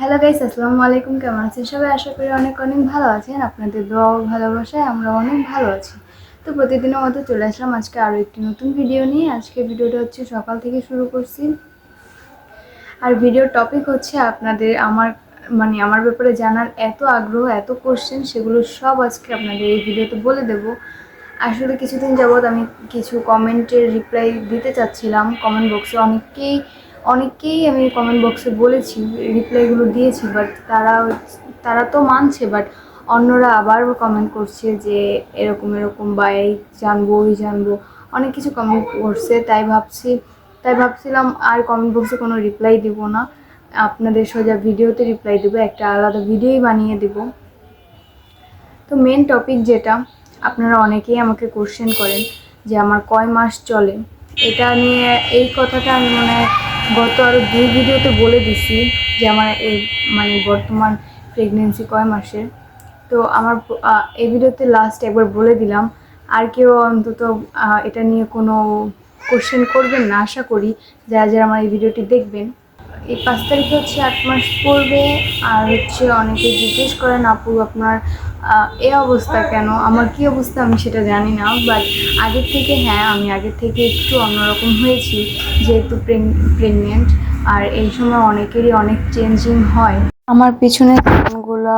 Hello guys আসসালামু আলাইকুম কেমন আছেন সবাই? আশা করি অনেক অনেক ভালো আছেন। আপনাদের দোয়া ভালোবাসায় আমরা অনেক ভালো আছি। তো প্রতিদিনের মতো চলে আসলাম আজকে আরও একটি নতুন ভিডিও নিয়ে। আজকে ভিডিওটা হচ্ছে সকাল থেকে শুরু করছি। আর ভিডিওর টপিক হচ্ছে আপনাদের আমার মানে আমার ব্যাপারে জানার এত আগ্রহ, এত কোশ্চেন সেগুলো সব আজকে আপনাদের এই ভিডিওতে বলে দেব। আসলে কিছুদিন যাবৎ আমি কিছু কমেন্টের রিপ্লাই দিতে চাচ্ছিলাম। কমেন্ট বক্সে অনেককেই অনেককেই আমি কমেন্ট বক্সে বলেছি রিপ্লাইগুলো দিয়েছি বাট তারা তারা তো মানছে বাট অন্যরা আবার কমেন্ট করছে যে এরকম এরকম বা এই জানব, ওই জানব। অনেক কিছু কমেন্ট করছে, তাই ভাবছি, তাই ভাবছিলাম আর কমেন্ট বক্সে কোনো রিপ্লাই দিব না। আপনাদের সোজা ভিডিওতে রিপ্লাই দেবো, একটা আলাদা ভিডিওই বানিয়ে দেব। তো মেন টপিক যেটা, আপনারা অনেকেই আমাকে কোশ্চেন করেন যে আমার কয় মাস চলে? এটা নিয়ে এই কথাটা আমি মনে হয় গত আরও দুই ভিডিওতে বলে দিছি যে আমার এই মানে বর্তমান প্রেগনেন্সি কয় মাসের। তো আমার এই ভিডিওতে লাস্ট একবার বলে দিলাম, আর কেউ অন্তত এটা নিয়ে কোনো কোশ্চেন করবেন না, আশা করি। যারা যারা আমার এই ভিডিওটি দেখবেন এই পাঁচ তারিখে হচ্ছে আট মাস পড়বে, আর হচ্ছে অনেকে জিজ্ঞেস করেন, আপু, আপনার এ অবস্থা কেন? আমার কি অবস্থা আমি সেটা জানি না বাট আগের থেকে হ্যাঁ আমি আগের থেকে একটু অন্যরকম হয়েছি, যেহেতু প্রেগনেন্ট আর এই সময় অনেকেরই অনেক চেঞ্জিং হয়। আমার পিছনে সাউন্ডগুলো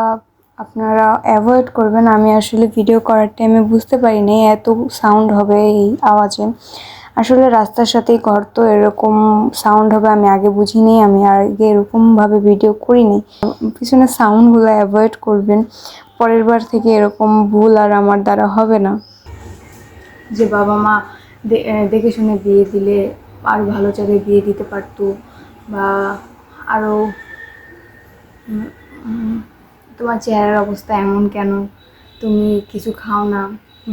আপনারা অ্যাভয়েড করবেন, আমি আসলে ভিডিও করার টাইমে বুঝতে পারি পারিনি, এত সাউন্ড হবে এই আওয়াজে। আসলে রাস্তার সাথেই ঘর তো এরকম সাউন্ড হবে, আমি আগে বুঝিনি, আমি আগে এরকমভাবে ভিডিও করিনি। পিছনে সাউন্ডগুলো অ্যাভয়েড করবেন, পরের বার থেকে এরকম ভুল আর আমার দ্বারা হবে না। যে বাবা মা দেখে শুনে বিয়ে দিলে আর ভালো জায়গায় বিয়ে দিতে পারতো, বা আরও তোমার চেহারার অবস্থা এমন কেন? তুমি কিছু খাও না,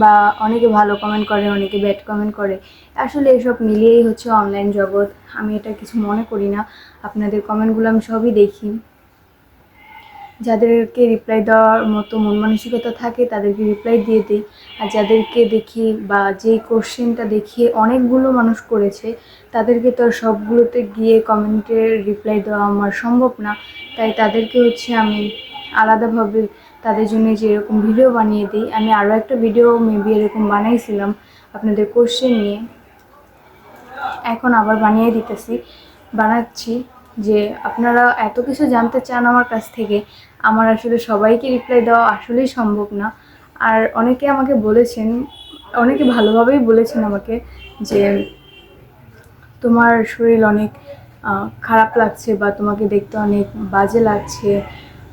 বা অনেকে ভালো কমেন্ট করে, অনেকে ব্যাড কমেন্ট করে, আসলে এসব মিলিয়েই হচ্ছে অনলাইন জগৎ। আমি এটা কিছু মনে করি না, আপনাদের কমেন্টগুলো আমি সবই দেখি। যাদেরকে রিপ্লাই দেওয়ার মতো মন মানসিকতা থাকে, তাদেরকে রিপ্লাই দিয়ে দিই। আর যাদেরকে দেখি বা যেই কোশ্চেনটা দেখিয়ে অনেকগুলো মানুষ করেছে, তাদেরকে তো সবগুলোতে গিয়ে কমেন্টের রিপ্লাই দেওয়া আমার সম্ভব না। তাই তাদেরকে হচ্ছে আমি আলাদাভাবে তাদের জন্য যে এরকম ভিডিও বানিয়ে দিই। আমি আরও একটা ভিডিও মেবি এরকম বানাইছিলাম আপনাদের কোশ্চেন নিয়ে। এখন আবার বানিয়ে দিতেছি। বানাচ্ছি যে আপনারা এত কিছু জানতে চান আমার কাছ থেকে, আমার আসলে সবাইকে রিপ্লাই দেওয়া আসলেই সম্ভব না। আর অনেকে আমাকে বলেছেন, অনেকে ভালোভাবেই বলেছেন আমাকে যে তোমার শরীর অনেক খারাপ লাগছে বা তোমাকে দেখতে অনেক বাজে লাগছে।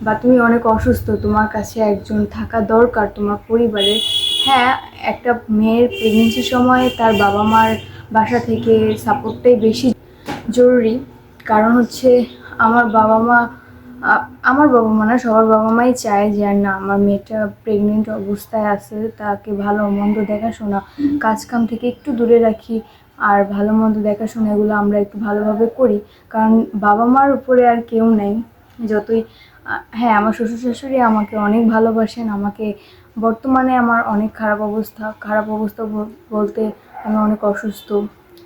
বা তুমি অনেক অসুস্থ, তোমার কাছে একজন থাকা দরকার, তোমার পরিবারে হ্যাঁ একটা মেয়ের প্রেগনেন্সির সময় তার বাবা মার বাসা থেকে সাপোর্টটাই বেশি জরুরি। কারণ হচ্ছে আমার বাবা মা আমার বাবা মা না, সবার বাবা মাই চায় যে, আর না, আমার মেয়েটা প্রেগনেন্ট অবস্থায় আছে, তাকে ভালো মন্দ দেখাশোনা কাজ কাম থেকে একটু দূরে রাখি, আর ভালো মন্দ দেখাশোনা এগুলো আমরা একটু ভালোভাবে করি। কারণ বাবা মার উপরে আর কেউ নেই। যতই হ্যাঁ আমার শ্বশুর শাশুড়ি আমাকে অনেক ভালোবাসেন, আমাকে বর্তমানে আমার অনেক খারাপ অবস্থা খারাপ অবস্থা বল- বলতে আমি অনেক অসুস্থ।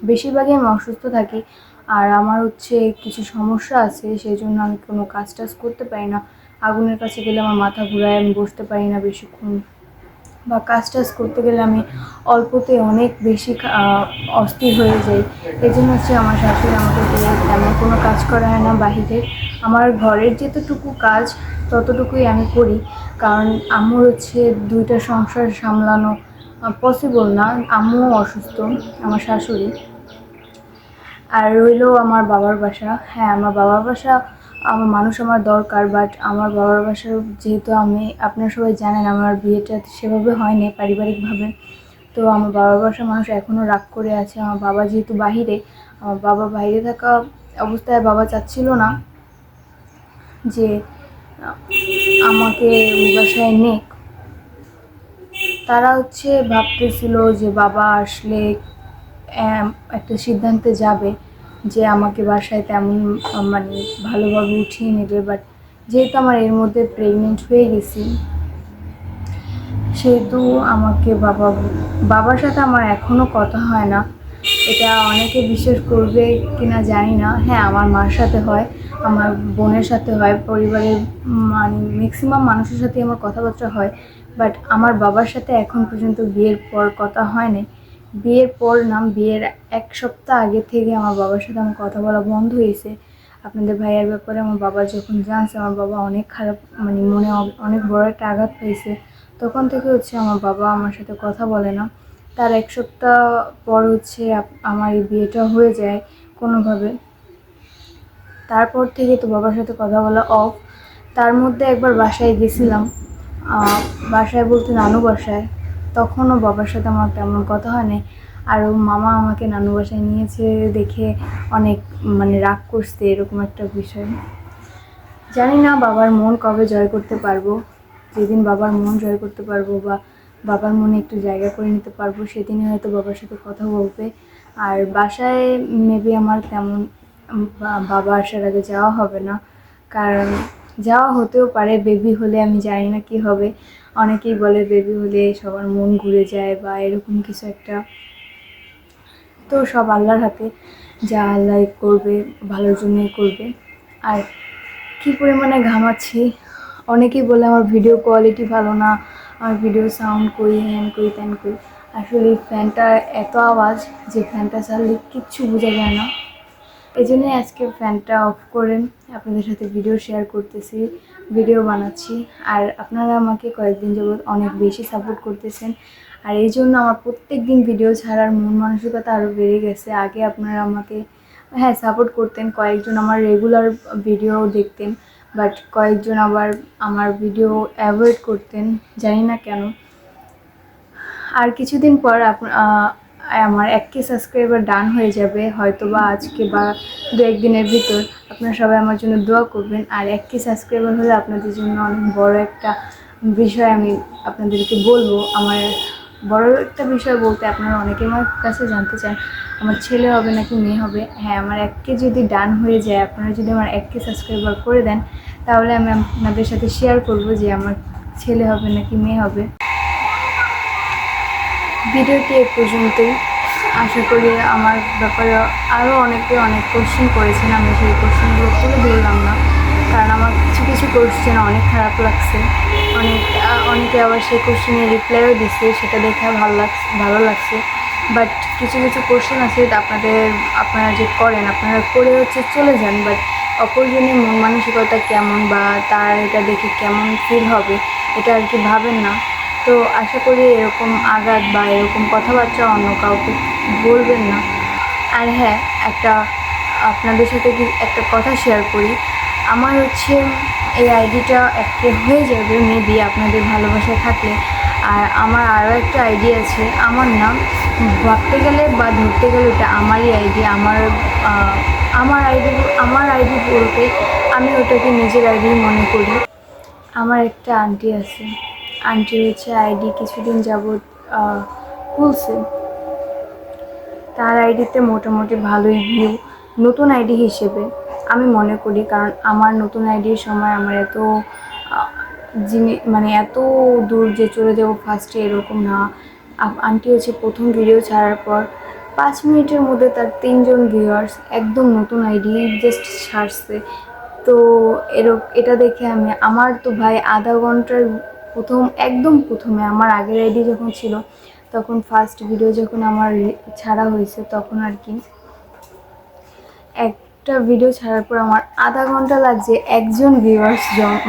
বেশিরভাগই আমি অসুস্থ থাকি আর আমার হচ্ছে কিছু সমস্যা আছে, সেই জন্য আমি কোনো কাজ টাজ করতে পারি না। আগুনের কাছে গেলে আমার মাথা ঘুরায়, আমি বসতে পারি না বেশিক্ষণ। বা কাজ টাজ করতে গেলে আমি অল্পতে অনেক বেশি অস্থির হয়ে যাই। এই জন্য হচ্ছে আমার শাশুড়ি আমাকে তেমন কোনো কাজ করা হয় না বাহিরে। আমার ঘরের যেতটুকু কাজ ততটুকুই আমি করি। কারণ আম্মুর হচ্ছে দুইটা সংসার সামলানো পসিবল না। আম্মুও অসুস্থ, আমার শাশুড়ি। আর রইল আমার বাবার বাসা। হ্যাঁ আমার বাবার বাসা, আমার মানুষ আমার দরকার বাট আমার বাবার বাসার যেহেতু আমি, আপনারা সবাই জানেন আমার বিয়েটা সেভাবে হয়নি পারিবারিকভাবে। তো আমার বাবার বাসার মানুষ এখনও রাগ করে আছে। আমার বাবা যেহেতু বাহিরে, আমার বাবা বাইরে থাকা অবস্থায় বাবা চাচ্ছিল না। যে, আমাকে বাসায় নেক। তারা হচ্ছে ভাবতেছিল যে বাবা আসলে একটা সিদ্ধান্তে যাবে যে আমাকে বাসায় তেমন মানে ভালোভাবে উঠিয়ে নেবে। বাট যেহেতু আমার এর মধ্যে প্রেগনেন্ট হয়ে গেছি, সেহেতু আমাকে বাবা, বাবার সাথে আমার এখনও কথা হয় না। এটা অনেকে বিশ্বাস করবে কিনা জানি না। হ্যাঁ আমার মার সাথে হয়। আমার বোনের সাথে হয়, পরিবারের মানে ম্যাক্সিমাম মানুষের সাথে আমার কথাবার্তা হয় বাট আমার বাবার সাথে এখন পর্যন্ত বিয়ের পর কথা হয়নি। বিয়ের পর নাম বিয়ের এক সপ্তাহ আগে থেকে আমার বাবার সাথে আমার কথা বলা বন্ধ হয়েছে। আপনাদের ভাইয়ের ব্যাপারে আমার বাবা যখন জানছে, আমার বাবা অনেক খারাপ মানে মনে অনেক বড় একটা আঘাত পেয়েছে তখন থেকে হচ্ছে আমার বাবা আমার সাথে কথা বলে না। তার এক সপ্তাহ পর হচ্ছে আমার এই বিয়েটা হয়ে যায় কোনোভাবে। তারপর থেকে তো বাবার সাথে কথা বলা অফ তার মধ্যে একবার বাসায় গেছিলাম। বাসায় বলতে নানু বাসায়। তখনও বাবার সাথে আমার তেমন কথা হয়নি। আর মামা আমাকে নানু বাসায় নিয়েছে দেখে অনেক মানে রাগ করছে, এরকম একটা বিষয়। জানি না বাবার মন কবে জয় করতে পারব। যেদিন বাবার মন জয় করতে পারব বা বাবার মনে একটু জায়গা করে নিতে পারব, সেদিনই হয়তো বাবার সাথে কথা বলবে। আর বাসায় মেবি আমার তেমন বাবা আসার আগে যাওয়া হবে না। কারণ যাওয়া হতেও পারে বেবি হলে আমি জানি না কি হবে। অনেকেই বলে বেবি হলে সবার মন ঘুরে যায় বা এরকম কিছু একটা। তো সব আল্লাহর হাতে, যা আল্লাহ করবে, ভালোর জন্যই করবে। আর কি পরিমাণে ঘামাচ্ছি? অনেকেই বলে আমার ভিডিও কোয়ালিটি ভালো না, আমার ভিডিও সাউন্ড করি হ্যান করি ত্যান করি আসলে ফ্যানটা এত আওয়াজ, যে ফ্যানটা চাললে কিচ্ছু বোঝা যায় না। এই জন্যই আজকে ফ্যানটা অফ করে আপনাদের সাথে ভিডিও শেয়ার করতেছি ভিডিও বানাচ্ছি। আর আপনারা আমাকে কয়েকদিন যাবত অনেক বেশি সাপোর্ট করতেছেন। আর এই জন্য আমার প্রত্যেক দিন ভিডিও ছাড়ার মন মানসিকতা আরও বেড়ে গেছে। আগে আপনারা আমাকে হ্যাঁ সাপোর্ট করতেন, কয়েকজন আমার রেগুলার ভিডিও দেখতেন বাট কয়েকজন আবার আমার ভিডিও অ্যাভয়েড করতেন, জানি না কেন। আর কিছুদিন পর আমার এক কে সাবস্ক্রাইবার ডান হয়ে যাবে হয়তো বা আজকে বা দু একদিনের ভিতর। আপনারা সবাই আমার জন্য দোয়া করবেন। আর এক কে সাবস্ক্রাইবার হলে আপনাদের জন্য অনেক বড় একটা বিষয় আমি আপনাদেরকে বলব। আমার বড় একটা বিষয় বলতে আপনারা অনেকে আমার কাছে জানতে চান, আমার ছেলে হবে নাকি মেয়ে হবে? হ্যাঁ আমার এক কে যদি ডান হয়ে যায়, আপনারা যদি আমার এক কে সাবস্ক্রাইবার করে দেন, তাহলে আমি আপনাদের সাথে শেয়ার করব যে আমার ছেলে হবে নাকি মেয়ে হবে। ভিডিওটি এ পর্যন্তই। আশা করি আমার ব্যাপারে আরও অনেকে অনেক কোশ্চেন করেছেন, আমি সেই কোশ্চেনগুলো তুলে ধরলাম না। কারণ আমার কিছু কিছু কোশ্চেন অনেক খারাপ লাগছে। অনেক অনেকে আবার সেই কোশ্চেনের রিপ্লাইও দিচ্ছে, সেটা দেখে ভালো লাগছে ভালো লাগছে। বাট কিছু কিছু কোশ্চেন আছে আপনাদের, আপনারা যে করেন, আপনারা করে হচ্ছে চলে যান বাট অপরজনের মন মানসিকতা কেমন বা তার এটা দেখে কেমন ফিল হবে, এটা আর কি ভাবেন না। তো আশা করি এরকম আঘাত বা এরকম কথাবার্তা অন্য কাউকে বলবেন না। আর হ্যাঁ একটা আপনাদের সাথে কি একটা কথা শেয়ার করি। আমার হচ্ছে এই আইডিটা একটা হয়ে যাবে মেবি আপনাদের ভালোবাসা থাকলে। আর আমার আরও একটা আইডি আছে, আমার নাম ভাবতে গেলে বা ধরতে গেলে ওটা আমারই আইডি। আমার আমার আইডি আমার আইডি বলতে আমি ওটাকে নিজের আইডি মনে করি। আমার একটা আন্টি আছে। আন্টি হচ্ছে আইডি কিছুদিন যাবৎ খুলছে। তার আইডিতে মোটামুটি ভালোই ভিউ নতুন আইডি হিসেবে আমি মনে করি, কারণ আমার নতুন আইডির সময় আমার এত জিনি মানে এত দূর যে চলে যাব ফার্স্টে এরকম না। আন্টি হচ্ছে প্রথম ভিডিও ছাড়ার পর পাঁচ মিনিটের মধ্যে তার তিনজন ভিউয়ার্স একদম নতুন আইডি জাস্ট ছাড়ছে। তো এরক, এটা দেখে আমি, আমার তো ভাই আধা ঘণ্টার প্রথম, একদম প্রথমে, আমার আগের আইডি যখন ছিল, তখন ফার্স্ট ভিডিও যখন আমার ছাড়া হয়েছে, তখন আর কি। একটা ভিডিও ছাড়ার পর আমার আধা ঘণ্টা লাগছে একজন ভিউয়ার্স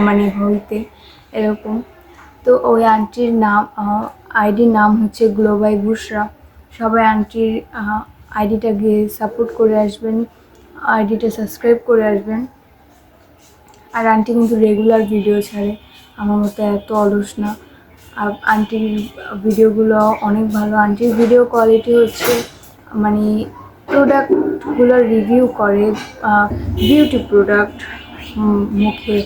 মানে হইতে, এরকম। তো ওই আন্টির নাম আইডির নাম হচ্ছে গ্লোবাই বুসরা সবাই আন্টির আইডিটা গিয়ে সাপোর্ট করে আসবেন আইডিটা সাবস্ক্রাইব করে আসবেন। আর আন্টি কিন্তু রেগুলার ভিডিও ছাড়ে। আমার মতো এত অলস না। আন্টির ভিডিওগুলো অনেক ভালো। আন্টির ভিডিও কোয়ালিটি হচ্ছে মানে প্রোডাক্টগুলো রিভিউ করে বিউটি প্রোডাক্ট মুখে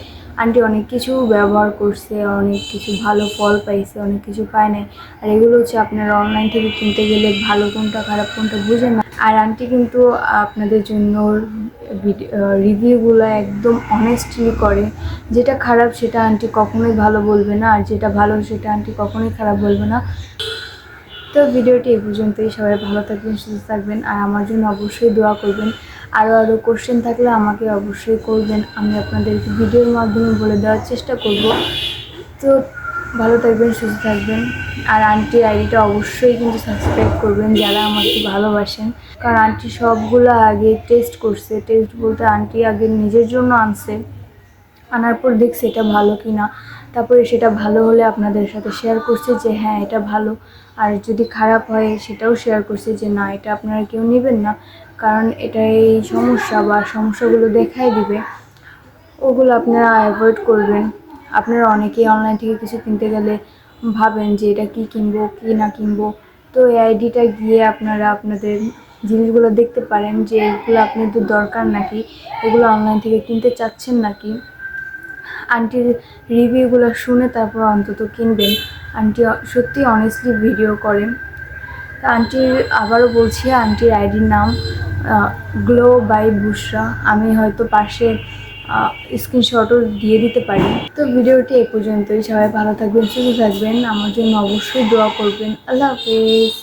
আন্টি অনেক কিছু ব্যবহার করছে, অনেক কিছু ভালো ফল পাইছে, অনেক কিছু পায় নাই। আর এগুলো হচ্ছে আপনারা অনলাইন থেকে কিনতে গেলে ভালো কোনটা, খারাপ কোনটা বুঝেন না। আর আন্টি কিন্তু আপনাদের জন্য রিভিউগুলো একদম অনেস্টলি করে। যেটা খারাপ সেটা আন্টি কখনোই ভালো বলবে না, আর যেটা ভালো সেটা আন্টি কখনোই খারাপ বলবে না। তো ভিডিওটি এ পর্যন্তই। সবাই ভালো থাকবেন, সুস্থ থাকবেন, আর আমার জন্য অবশ্যই দোয়া করবেন। আরও আরও কোশ্চেন থাকলে আমাকে অবশ্যই করবেন। আমি আপনাদেরকে ভিডিওর মাধ্যমে বলে দেওয়ার চেষ্টা করব। তো ভালো থাকবেন, সুস্থ থাকবেন। আর আন্টির আইডিটা অবশ্যই কিন্তু সাবস্ক্রাইব করবেন যারা আমাকে ভালোবাসেন। কারণ আন্টি সবগুলো আগে টেস্ট করছে। টেস্ট বলতে আন্টি আগে নিজের জন্য আনছে। আনার পর দেখছে এটা ভালো কি না তারপরে সেটা ভালো হলে আপনাদের সাথে শেয়ার করছে যে হ্যাঁ এটা ভালো। আর যদি খারাপ হয়, সেটাও শেয়ার করছে যে, না, এটা আপনারা কেউ নেবেন না। কারণ এটা এই সমস্যা বা সমস্যাগুলো দেখাই দিবে। ওগুলো আপনারা অ্যাভয়েড করবেন। আপনারা অনেকেই অনলাইন থেকে কিছু কিনতে গেলে ভাবেন যে এটা কি কিনবো, কি না কিনবো। তো এই আইডিটা গিয়ে আপনারা আপনাদের জিনিসগুলো দেখতে পারেন যে এগুলো আপনাদের দরকার নাকি, এগুলো অনলাইন থেকে কিনতে চাচ্ছেন নাকি। আন্টির রিভিউগুলো শুনে তারপর অন্তত কিনবেন। আন্টি সত্যি অনেস্টলি ভিডিও করেন। তা আন্টির, আবারও বলছি, আন্টির আইডির নাম গ্লো বাই বুসরা আমি হয়তো পাশে স্ক্রিনশটও দিয়ে দিতে পারি। তো ভিডিওটি এ পর্যন্তই। সবাই ভালো থাকবেন, সুস্থ থাকবেন। আমার জন্য অবশ্যই দোয়া করবেন। আল্লাহ হাফিজ।